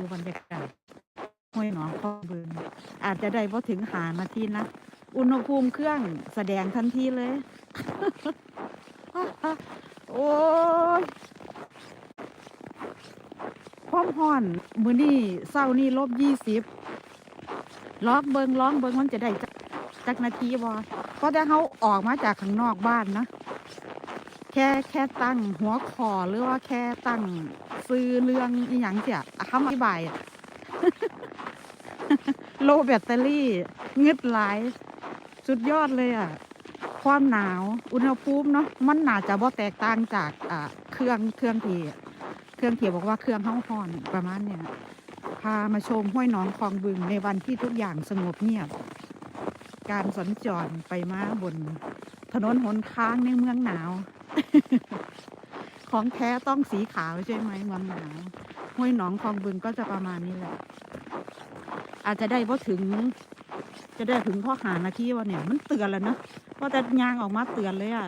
ดูบรรยากาศห้วยหนองคอบึงอาจจะได้พอถึงหานาทีนะอุณหภูมิเครื่องแสดงทันทีเลย โอ้ยความห่อน มือนี่เศร้านี่ลบยี่สิบล้อกเบิงล้องเบิงมันจะได้จักนาทีบอเพราะแต่เขาออกมาจากข้างนอกบ้านนะ แค่แค่ตั้งหัวคอหรือว่าแค่ตั้งซื้อเรื่องอีหยังเสียคำอธิบายอะโลแบตเตอรี่เงึดหลายสุดยอดเลยอะ ความหนาวอุณหภูมิเนาะมันหนาจะบ่แตกต่างจากอ่าเครื่องเครื่องเที่เครื่องเที่บอกว่าเครื่องห้องห่อนประมาณเนี้ยพามาชมห้วยหนองคลองบึงในวันที่ทุกอย่างสงบเงียบ การสัญจรไปมาบน ถนนหนค้างในเมืองหนาว ของแท้ต้องสีขาวใช่ไหมเมืองหนาวห้วยหนองคลองบึงก็จะประมาณนี้แหละ อาจจะได้พอถึง จะได้ถึงพ่อหานาทีว่าเนี่ย มันเตือนแล้วนะว่าแต่ยางออกมาเตือนเลยอะ่ะ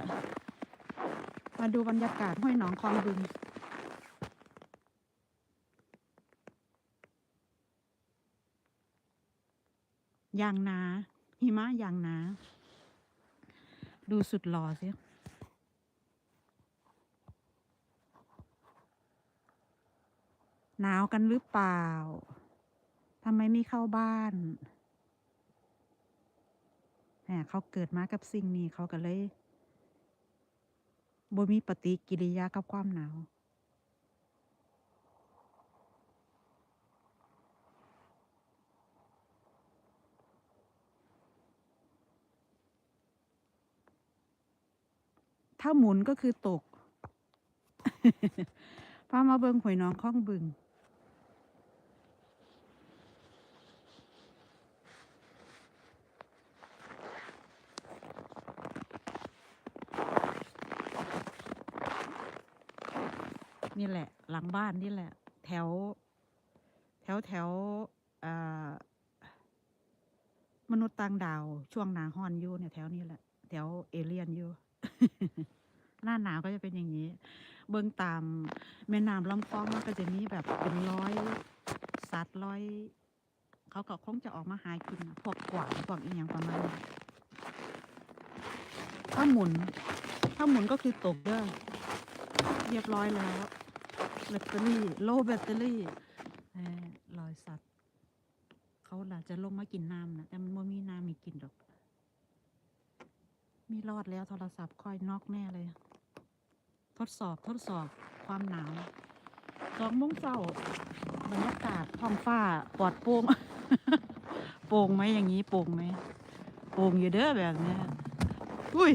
มาดูบรรยากาศห้วยหนองคลองบึงยางนาหิมะยางนา ดูสุดหล่อสิ หนาวกันหรือเปล่าทำไมไม่เข้าบ้านแหมเขาเกิดมากับสิ่งนี้เขาก็เลยบ่มีปฏิกิริยากับความหนาว ถ้าหมุนก็คือตก พามาเบิงหวยน้องข้องบึง นี่แหละ หลังบ้านนี่แหละ แถว แถวแถวมนุษย์ต่างดาว ช่วงหนาฮอนอยู่เนี่ยแถวนี้แหละ แถวเอเลียนอยู่หน้าหนาวก็จะเป็นอย่างนี้ เบื้องตามแม่น้ำลำคลองมันก็จะมีแบบเป็นร้อยสัตว์ร้อย เขาก็คงจะออกมาหากินน่ะพวกกวางพวกอีหยังประมาณนี้ถ้าหมุน ถ้าหมุนก็คือตกเด้อเรียบร้อยแล้ว แบตเตอรี่โลแบตเตอรี่เอ่อรอยสัตว์ เขาล่ะจะลงมากินน้ำนะแต่มันไม่มีน้ำมีกินดอก มีรอดแล้วโทรศัพท์ค่อยนอกแน่เลย ทดสอบทดสอบความหนาวสองโมงเช้าบรรยากาศท้องฟ้าปลอดโปร่งโปร่งไหมอย่างนี้โปร่งไหมโปร่งอยู่เด้อแบบนี้อุ้ย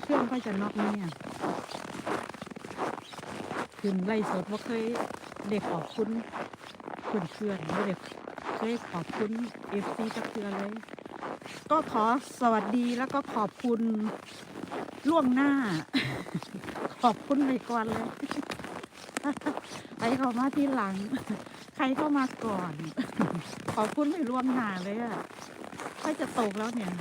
เครื่องค่อยจะน็อกเนี่ย ขึ้นไล่สดว่าเคยเด็กขอบคุณคุณเพื่อนไม่ได้เคยขอบคุณเอฟซีจักเทือเลย ก็ขอสวัสดีแล้วก็ขอบคุณล่วงหน้า ขอบคุณไปก่อนเลยใครเข้ามาที่หลัง ใครเข้ามาก่อน ขอบคุณไปล่วงหน้าเลยอะค่อยจะตกแล้วเนี่ย